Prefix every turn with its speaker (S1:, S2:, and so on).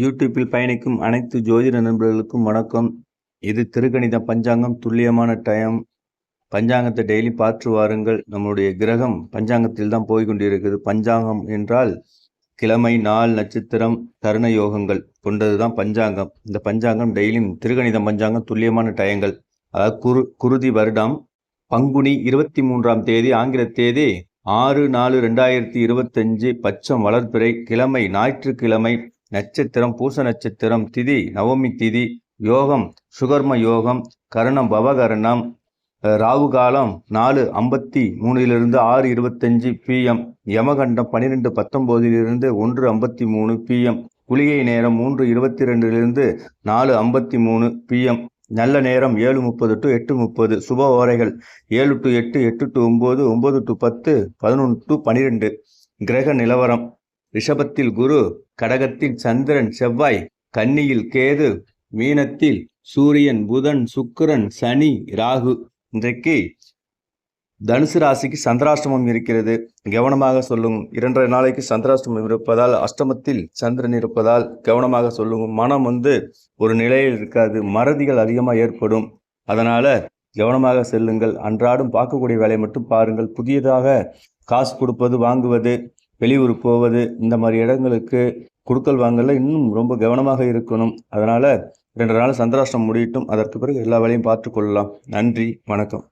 S1: யூடியூப்பில் பயணிக்கும் அனைத்து ஜோதிட நண்பர்களுக்கும் வணக்கம். இது திருக்கணித பஞ்சாங்கம். துல்லியமான டைம். பஞ்சாங்கத்தை டெய்லி பார்த்து வாருங்கள். நம்முடைய கிரகம் பஞ்சாங்கத்தில் தான் போய் கொண்டிருக்குது பஞ்சாங்கம் என்றால் கிழமை நாள் நட்சத்திரம் தருண யோகங்கள் கொண்டது தான் பஞ்சாங்கம். இந்த பஞ்சாங்கம் டெய்லியும் திருக்கணித பஞ்சாங்கம். துல்லியமான டயங்கள். அதாவது குரு குருதி வருடம் பங்குனி இருபத்தி மூன்றாம் தேதி ஆங்கில தேதி ஆறு நாலு ரெண்டாயிரத்தி இருபத்தஞ்சு. பச்சம் வளர்ப்பிறை கிழமை ஞாயிற்றுக்கிழமை நட்சத்திரம் பூச நட்சத்திரம் திதி நவமி திதி யோகம் சுகர்ம யோகம் கரணம் பவகரணம் ராகு காலம் நாலு ஐம்பத்தி மூணிலிருந்து ஆறு இருபத்தஞ்சு பிஎம் யமகண்டம் பன்னிரெண்டு பத்தொம்போதிலிருந்து ஒன்று ஐம்பத்தி மூணு பிஎம் குளிகை நேரம் மூன்று இருபத்தி ரெண்டிலிருந்து நாலு ஐம்பத்தி மூணு பிஎம் நல்ல நேரம் ஏழு முப்பது டு எட்டு முப்பது சுப ஓரைகள் ஏழு டு எட்டு எட்டு டு ஒம்பது ஒம்பது டு பத்து பதினொன்று டு பன்னிரெண்டு கிரக நிலவரம் ரிஷபத்தில் குரு கடகத்தில் சந்திரன் செவ்வாய் கன்னியில் கேது மீனத்தில் சூரியன் புதன் சுக்கிரன் சனி ராகு. இன்றைக்கு தனுசு ராசிக்கு சந்திராஷ்டமம் இருக்கிறது. கவனமாக சொல்லுங்க இரண்டரை நாளைக்கு சந்திராஷ்டமம் இருப்பதால் அஷ்டமத்தில் சந்திரன் இருப்பதால் கவனமாக சொல்லுங்க மனம் வந்து ஒரு நிலையில் இருக்காது. மறதிகள் அதிகமாக ஏற்படும். அதனால் கவனமாக செல்லுங்கள். அன்றாடம் பார்க்கக்கூடிய வேலையை மட்டும் பாருங்கள். புதியதாக காசு கொடுப்பது வாங்குவது வெளியூர் போவது இந்த மாதிரி இடங்களுக்கு குடுக்கல் வாங்கல இன்னும் ரொம்ப கவனமாக இருக்கணும். அதனால் ரெண்டு நாள் சந்திராஷ்டம் முடியட்டும். அதற்கு பிறகு எல்லா வேலையும் பார்த்து கொள்ளலாம். நன்றி வணக்கம்.